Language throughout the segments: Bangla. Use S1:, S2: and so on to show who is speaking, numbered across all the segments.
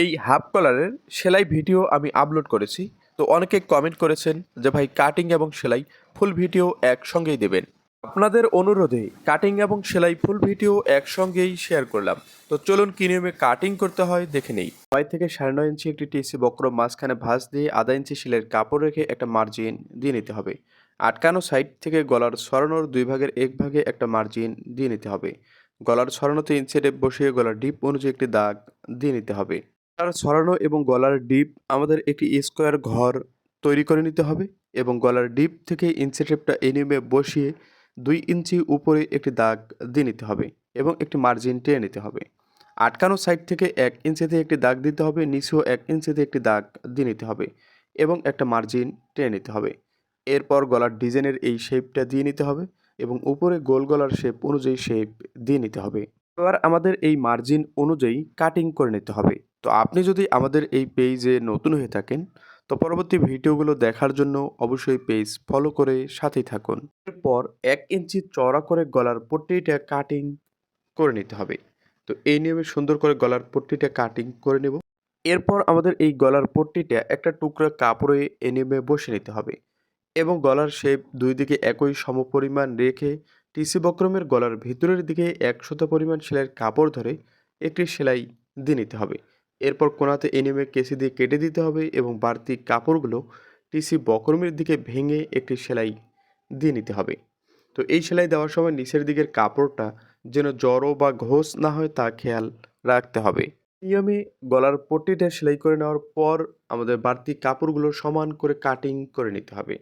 S1: এই হাফ কলারের সেলাই ভিডিও আমি আপলোড করেছি। তো অনেকে কমেন্ট করেছেন যে, ভাই কাটিং এবং সেলাই ফুল ভিডিও একসঙ্গেই দেবেন। আপনাদের অনুরোধে কাটিং এবং সেলাই ফুল ভিডিও একসঙ্গেই শেয়ার করলাম। তো চলুন কি নিয়মে কাটিং করতে হয় দেখে নেই। নয় থেকে সাড়ে নয় ইঞ্চি একটি টিসি বক্র মাঝখানে ভাঁজ দিয়ে আধা ইঞ্চি সেলাইয়ের কাপড় রেখে একটা মার্জিন দিয়ে নিতে হবে। আটকানো সাইড থেকে গলার সরানোর দুই ভাগের এক ভাগে একটা মার্জিন দিয়ে নিতে হবে। গলার ছড়ানোতে ইঞ্চি টেপ বসিয়ে গলার ডিপ অনুযায়ী একটি দাগ দিয়ে নিতে হবে। গলার ছড়ানো এবং গলার ডিপ আমাদের একটি স্কোয়ার ঘর তৈরি করে নিতে হবে এবং গলার ডিপ থেকে ইঞ্চি এনিমে বসিয়ে দুই ইঞ্চি উপরে একটি দাগ দিয়ে নিতে হবে এবং একটি মার্জিন টেনে নিতে হবে। আটকানো সাইড থেকে এক ইঞ্চিতে একটি দাগ দিতে হবে, নিচেও এক ইঞ্চিতে একটি দাগ দিয়ে নিতে হবে এবং একটা মার্জিন টেনে নিতে হবে। এরপর গলার ডিজাইনের এই শেপটা দিয়ে নিতে হবে এবং উপরে গোল গলার শেপ অনুযায়ী শেপ দিয়ে নিতে হবে। এবার আমাদের এই মার্জিন অনুযায়ী কাটিং করে নিতে হবে। তো আপনি যদি আমাদের এই পেজে নতুন হয়ে থাকেন, তো পরবর্তী ভিডিওগুলো দেখার জন্য অবশ্যই পেজ ফলো করে সাথেই থাকুন। এরপর এক ইঞ্চি চড়া করে গলার পট্টিটা কাটিং করে নিতে হবে। তো এই নিয়মে সুন্দর করে গলার পট্টিটা কাটিং করে নেব। এরপর আমাদের এই গলার পট্টিটা একটা টুকরা কাপড়ে এনিমে বসে নিতে হবে এবং গলার শেপ দুই দিকে একই সমপরিমাণ রেখে টিসি বক্রমের গলার ভিতরের দিকে একশত পরিমাণ সেলাইয়ের কাপড় ধরে একটি সেলাই দিয়ে নিতে হবে। এরপর কোনাতে এনিমে কেসি দিয়ে কেটে দিতে হবে এবং বাড়তি কাপড়গুলো টিসি বক্রমের দিকে ভেঙে একটি সেলাই দিয়ে নিতে হবে। তো এই সেলাই দেওয়ার সময় নিচের দিকের কাপড়টা যেন জড়ো বা ঘোষ না হয় তা খেয়াল রাখতে হবে। নিয়মে গলার পট্টিটা সেলাই করে নেওয়ার পর আমাদের বাড়তি কাপড়গুলো সমান করে কাটিং করে নিতে হবে।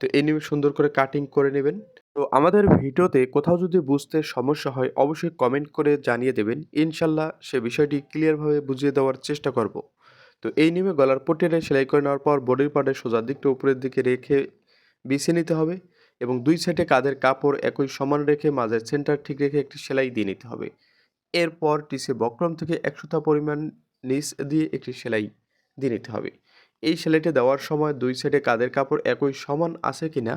S1: তো এই সুন্দর করে কাটিং করে নেবেন। তো আমাদের ভিডিওতে কোথাও যদি বুঝতে সমস্যা হয়, অবশ্যই কমেন্ট করে জানিয়ে দেবেন। ইনশাল্লাহ সে বিষয়টি ক্লিয়ারভাবে বুঝিয়ে দেওয়ার চেষ্টা করব। তো এই নিয়মে গলার পট্টিটা সেলাই করে নেওয়ার পর বডির পার্টের সোজার দিকটা উপরের দিকে রেখে বিছিয়ে নিতে হবে এবং দুই সাইডে কাঁধের কাপড় একই সমান রেখে মাঝের সেন্টার ঠিক রেখে একটি সেলাই দিয়ে নিতে হবে। এরপর টিসে বক্রম থেকে একশোটা পরিমাণ নিচ দিয়ে একটি সেলাই দিয়ে নিতে হবে। এই সেলাইটা দেওয়ার সময় দুই সাইডে কাঁধের কাপড় একই সমান আছে কিনা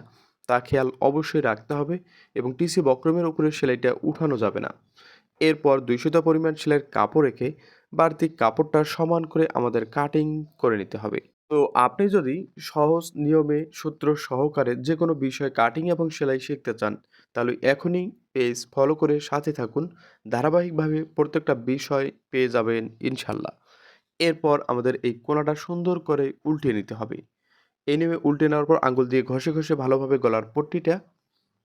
S1: তা খেয়াল অবশ্যই রাখতে হবে এবং টিসি বক্রমের উপরে সেলাইটা উঠানো যাবে না। এরপর দুইশোটা পরিমাণ সেলাইয়ের কাপড় রেখে বাড়তি কাপড়টা সমান করে আমাদের কাটিং করে নিতে হবে। তো আপনি যদি সহজ নিয়মে সূত্র সহকারে যে কোনো বিষয় কাটিং এবং সেলাই শিখতে চান, তাহলে এখনই পেজ ফলো করে সাথে থাকুন। ধারাবাহিকভাবে প্রত্যেকটা বিষয় পেয়ে যাবেন ইনশাল্লাহ। এরপর আমাদের এই কোনাটা সুন্দর করে উল্টে নিতে হবে। এই নিয়মে উল্টে নেওয়ার পর আঙ্গুল দিয়ে ঘষে ঘষে ভালোভাবে গলার পট্টিটা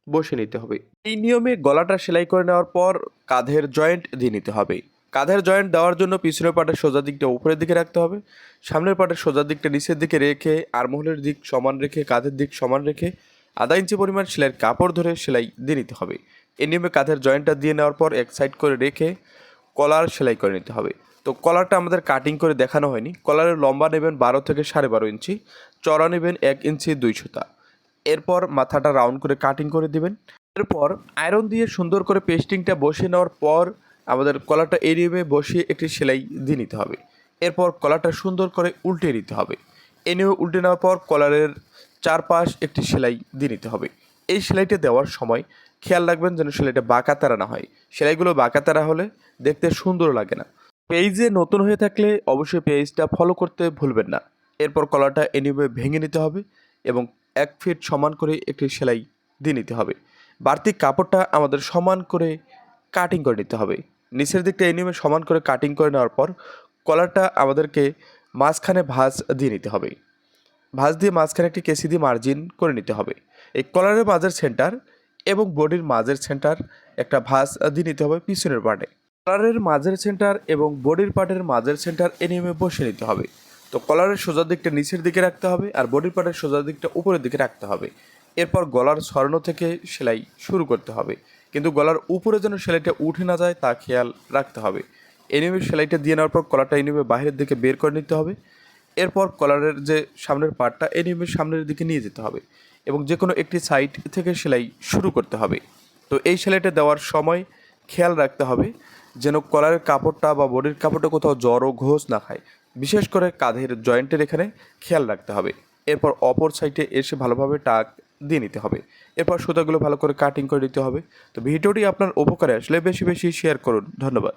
S1: বসে নিতে হবে। এই নিয়মে গলাটা সেলাই করে নেওয়ার পর কাঁধের জয়েন্ট দিয়ে নিতে হবে। কাঁধের জয়েন্ট দেওয়ার জন্য পিছনের পাটের সোজা দিকটা উপরের দিকে রাখতে হবে। সামনের পাটের সোজা দিকটা নিচের দিকে রেখে আরমোহলের দিক সমান রেখে কাঁধের দিক সমান রেখে আধা ইঞ্চি পরিমাণ সেলাইয়ের কাপড় ধরে সেলাই দিয়ে নিতে হবে। এই নিয়মে কাঁধের জয়েন্টটা দিয়ে নেওয়ার পর এক সাইড করে রেখে কলার সেলাই করে নিতে হবে। তো কলারটা আমাদের কাটিং করে দেখানো হয়নি। কলারের লম্বা নেবেন বারো থেকে সাড়ে বারো ইঞ্চি। চড়া নেবেন এক ইঞ্চি দুই সুতা। এরপর মাথাটা রাউন্ড করে কাটিং করে দিবেন। এরপর আয়রন দিয়ে সুন্দর করে পেস্টিংটা বসিয়ে নেওয়ার পর আমাদের কলারটা এরিয়ে বসিয়ে একটি সেলাই দিয়ে নিতে হবে। এরপর কলারটা সুন্দর করে উল্টে নিতে হবে। এনে উল্টে নেওয়ার পর কলারের চারপাশ একটি সেলাই দিয়ে নিতে হবে। এই সেলাইটা দেওয়ার সময় খেয়াল রাখবেন যেন সেলাইটা বাঁকা তারা না হয়। সেলাইগুলো বাঁকা তারা হলে দেখতে সুন্দর লাগে না। পেজে নতুন হয়ে থাকলে অবশ্যই পেজটা ফলো করতে ভুলবেন না। এরপর কলারটা এনিমে ভেঙে নিতে হবে এবং এক ফিট সমান করে একটি সেলাই দিয়ে নিতে হবে। বাড়তি কাপড়টা আমাদের সমান করে কাটিং করে নিতে হবে। নিচের দিকটা এনিমে সমান করে কাটিং করে নেওয়ার পর কলারটা আমাদেরকে মাঝখানে ভাঁজ দিয়ে নিতে হবে। ভাঁজ দিয়ে মাঝখানে একটি কেসি দিয়ে মার্জিন করে নিতে হবে। এই কলারের মাঝের সেন্টার এবং বডির মাঝের সেন্টার একটা ভাঁজ দিয়ে নিতে হবে পিছনের পার্টে। কলারের মাঝের সেন্টার এবং বডির পার্টের মাঝের সেন্টার এ নিয়মে বসে নিতে হবে। তো কলারের সোজা দিকটা নিচের দিকে রাখতে হবে আর বডির পার্টের সোজা দিকটা উপরের দিকে রাখতে হবে। এরপর গলার স্বর্ণ থেকে সেলাই শুরু করতে হবে। কিন্তু গলার উপরে যেন সেলাইটা উঠে না যায় তা খেয়াল রাখতে হবে। এনিমে সেলাইটা দিয়ে নেওয়ার পর কলারটা এনিমে বাইরের দিকে বের করে নিতে হবে। এরপর কলারের যে সামনের পার্টটা এনিমে সামনের দিকে নিয়ে যেতে হবে এবং যে কোনো একটি সাইড থেকে সেলাই শুরু করতে হবে। তো এই সেলাইটা দেওয়ার সময় খেয়াল রাখতে হবে যেন কলারের কাপড়টা বা বডির কাপড়টা কোথাও জড়ো ঘোষ না খায়। বিশেষ করে কাঁধের জয়েন্টের এখানে খেয়াল রাখতে হবে। এরপর অপর সাইডে এসে ভালোভাবে টাক দিয়ে নিতে হবে। এরপর সুতাগুলো ভালো করে কাটিং করে নিতে হবে। তো ভিডিওটি আপনার উপকারে আসলে বেশি বেশি শেয়ার করুন। ধন্যবাদ।